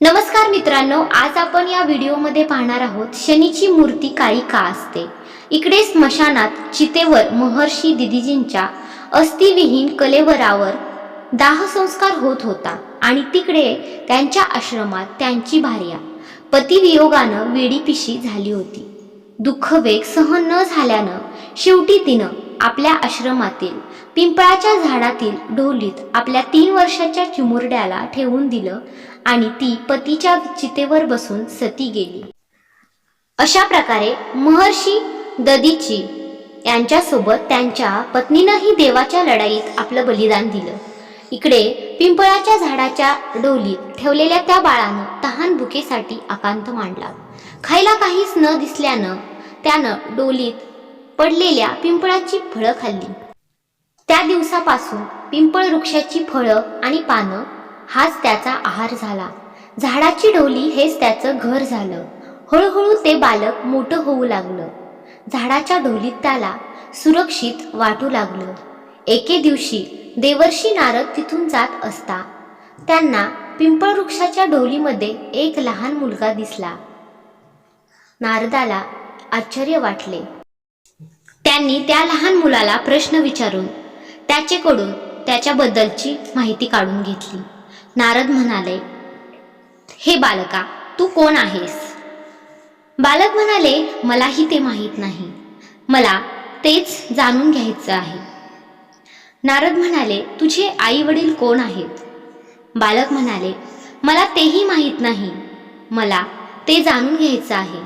नमस्कार मित्रांनो आज आपण या व्हिडिओमध्ये पाहणार आहोत शनीची मूर्ती काळी का असते? इकडे स्मशानात चितेवर महर्षी दिदीजींच्या अस्थिविहीन कलेवरावर दाहसंस्कार होत होता आणि तिकडे त्यांच्या आश्रमात त्यांची भार्या पतिवियोगानं वेडीपिशी झाली होती. दुःखवेग सहन न झाल्यानं शेवटी तिनं आपल्या आश्रमातील पिंपळाच्या झाडातील ढोलीत आपल्या तीन वर्षाच्या चिमुरड्याला ठेवून दिलं आणि ती पतीच्या चितेवर बसून सती गेली. अशा प्रकारे महर्षी ददीची यांच्यासोबत त्यांच्या पत्नीनंही देवाच्या लढाईत आपलं बलिदान दिलं. इकडे पिंपळाच्या झाडाच्या डोलीत ठेवलेल्या त्या बाळानं तहान भुकेसाठी आकांत मांडला. खायला काहीच न दिसल्यानं त्यानं डोलीत पडलेल्या पिंपळाची फळं खाल्ली. त्या दिवसापासून पिंपळ वृक्षाची फळं आणि पानं हाच त्याचा आहार झाला. झाडाची डोली हेच त्याचं घर झालं. हळूहळू ते बालक मोठं होऊ लागलं. झाडाच्या ढोलीत त्याला सुरक्षित वाटू लागलं. एके दिवशी देवर्षी नारद तिथून जात असता. त्यांना पिंपळ वृक्षाच्या ढोलीमध्ये एक लहान मुलगा दिसला. नारदाला आश्चर्य वाटले. त्यांनी त्या लहान मुलाला प्रश्न विचारून त्याचेकडून त्याच्याबद्दलची माहिती काढून घेतली. नारद म्हणाले हे बालका तू कोण आहेस? बालक म्हणाले मलाही ते माहीत नाही. मला तेच जाणून घ्यायचं आहे. नारद म्हणाले तुझे आई वडील कोण आहेत? बालक म्हणाले मला तेही माहीत नाही. मला ते जाणून घ्यायचं आहे.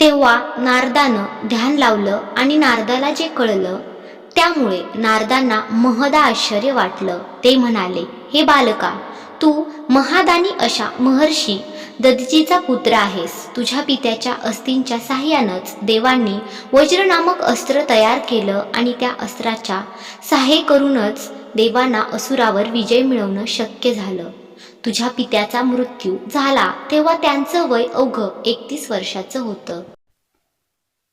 तेव्हा नारदानं ध्यान लावलं आणि नारदाला जे कळलं त्यामुळे नारदांना महदा आश्चर्य वाटलं. ते म्हणाले हे बालका तू महादानी अशा महर्षी ददजीचा पुत्र आहेस. तुझ्या पित्याच्या अस्थींच्या साह्यानंच देवांनी वज्र नामक अस्त्र तयार केलं आणि त्या अस्त्राच्या सहाय्य करूनच देवांना असुरावर विजय मिळवणं शक्य झालं. तुझ्या पित्याचा मृत्यू झाला तेव्हा त्यांचं वय अवघं एकतीस वर्षाचं होतं.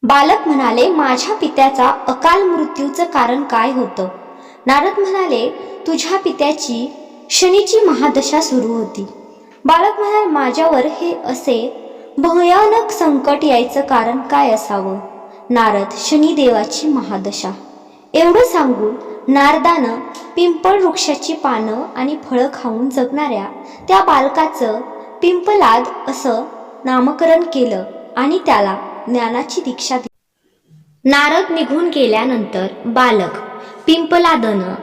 बालक म्हणाले माझ्या पित्याचा अकाल मृत्यूचं कारण काय होतं? नारद म्हणाले तुझ्या पित्याची शनीची महादशा सुरू होती. बालक म्हणाले माझ्यावर हे असे भयानक संकट यायचं कारण काय असावं? नारद शनिदेवाची महादशा. एवढं सांगून नारदानं पिंपळ वृक्षाची पानं आणि फळं खाऊन जगणाऱ्या त्या बालकाचं पिंपलाद असं नामकरण केलं आणि त्याला ज्ञानाची दीक्षा दिली नारद निघून गेल्यानंतर बालक पिंपलादनं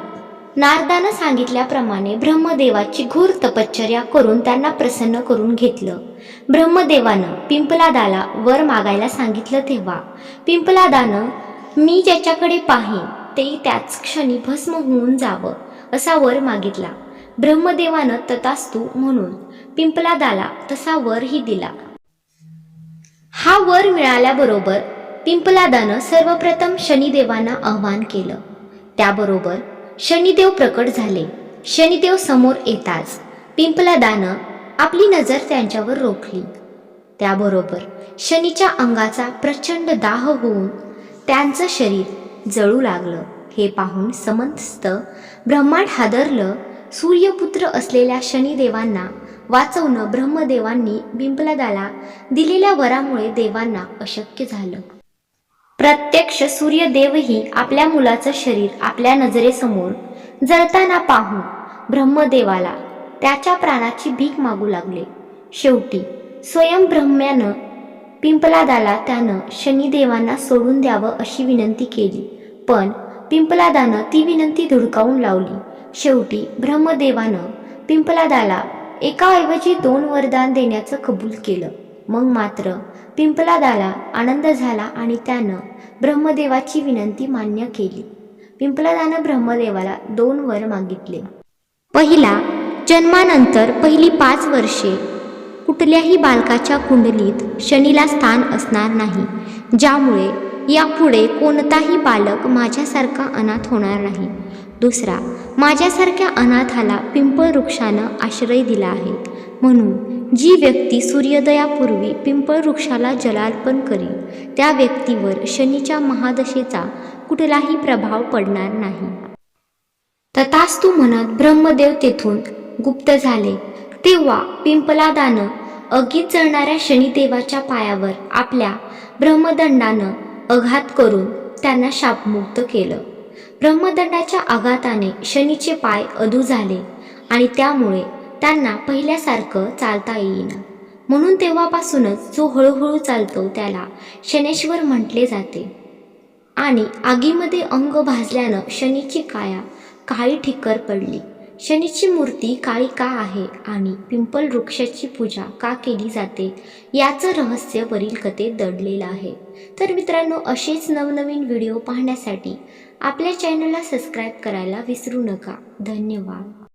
नारदानं सांगितल्याप्रमाणे ब्रह्मदेवाची घोर तपश्चर्या करून त्यांना प्रसन्न करून घेतलं. ब्रह्मदेवानं पिंपलादाला वर मागायला सांगितलं तेव्हा पिंपलादानं मी ज्याच्याकडे पाहीन ते त्याच क्षणी भस्म होऊन जावं असा वर मागितला. ब्रह्मदेवानं ततास्तू म्हणून पिंपलादाला तसा वरही दिला. हा वर मिळाल्याबरोबर पिंपलादानं सर्वप्रथम शनिदेवांना आव्हान केलं. त्याबरोबर शनिदेव प्रकट झाले. शनिदेव समोर येताच पिंपलादानं आपली नजर त्यांच्यावर रोखली. त्याबरोबर शनीच्या अंगाचा प्रचंड दाह होऊन त्यांचं शरीर जळू लागलं. हे पाहून समस्त ब्रह्मांड हादरलं. सूर्यपुत्र असलेल्या शनिदेवांना वाचवणं ब्रह्मदेवांनी पिंपलादाला दिलेल्या वरामुळे देवांना अशक्य झालं. प्रत्यक्ष सूर्यदेवही आपल्या मुलाचं शरीर आपल्या नजरेसमोर जळताना पाहून ब्रह्मदेवाला त्याच्या प्राणाची भीक मागू लागले. शेवटी स्वयं ब्रह्म्यानं पिंपलादाला त्यानं शनिदेवांना सोडून द्यावं अशी विनंती केली. पण पिंपलादानं ती विनंती धुडकावून लावली. शेवटी ब्रह्मदेवानं पिंपलादाला एकाऐवजी दोन वरदान देण्याचं कबूल केलं. मग मात्र पिंपलादाला आनंद झाला आणि त्यानं ब्रह्मदेवाची विनंती मान्य केली. पिंपलादानं ब्रह्मदेवाला दोन वर मागितले. पहिला जन्मानंतर पहिली पाच वर्षे कुठल्याही बालकाच्या कुंडलीत शनीला स्थान असणार नाही ज्यामुळे यापुढे कोणताही बालक माझ्यासारखा अनाथ होणार नाही. दुसरा माझ्यासारख्या अनाथाला पिंपळ वृक्षानं आश्रय दिला आहे. म्हणून जी व्यक्ती सूर्योदयापूर्वी पिंपळ वृक्षाला जलार्पण करील त्या व्यक्तीवर शनीच्या महादशेचा कुठलाही प्रभाव पडणार नाही. तथास्तू म्हणत ब्रह्मदेव तेथून गुप्त झाले. तेव्हा पिंपलादानं अगीत जळणाऱ्या शनिदेवाच्या पायावर आपल्या ब्रह्मदंडानं आघात करून त्यांना शापमुक्त केलं. ब्रह्मदंडाच्या आघाताने शनीचे पाय अधू झाले आणि त्यामुळे त्यांना पहिल्यासारखं चालता येईना. म्हणून तेव्हापासूनच जो हळूहळू चालतो त्याला शनेश्वर म्हटले जाते. आणि आगीमध्ये अंग भाजल्यानं शनीची काया काळी ठिक्कर पडली. शनीची मूर्ती काळी का आहे आणि पिंपल वृक्षाची पूजा का केली जाते याचं रहस्य वरील कथेत दडलेलं आहे. तर मित्रांनो असेच नवनवीन व्हिडिओ पाहण्यासाठी आपल्या चॅनलला सबस्क्राईब करायला विसरू नका. धन्यवाद.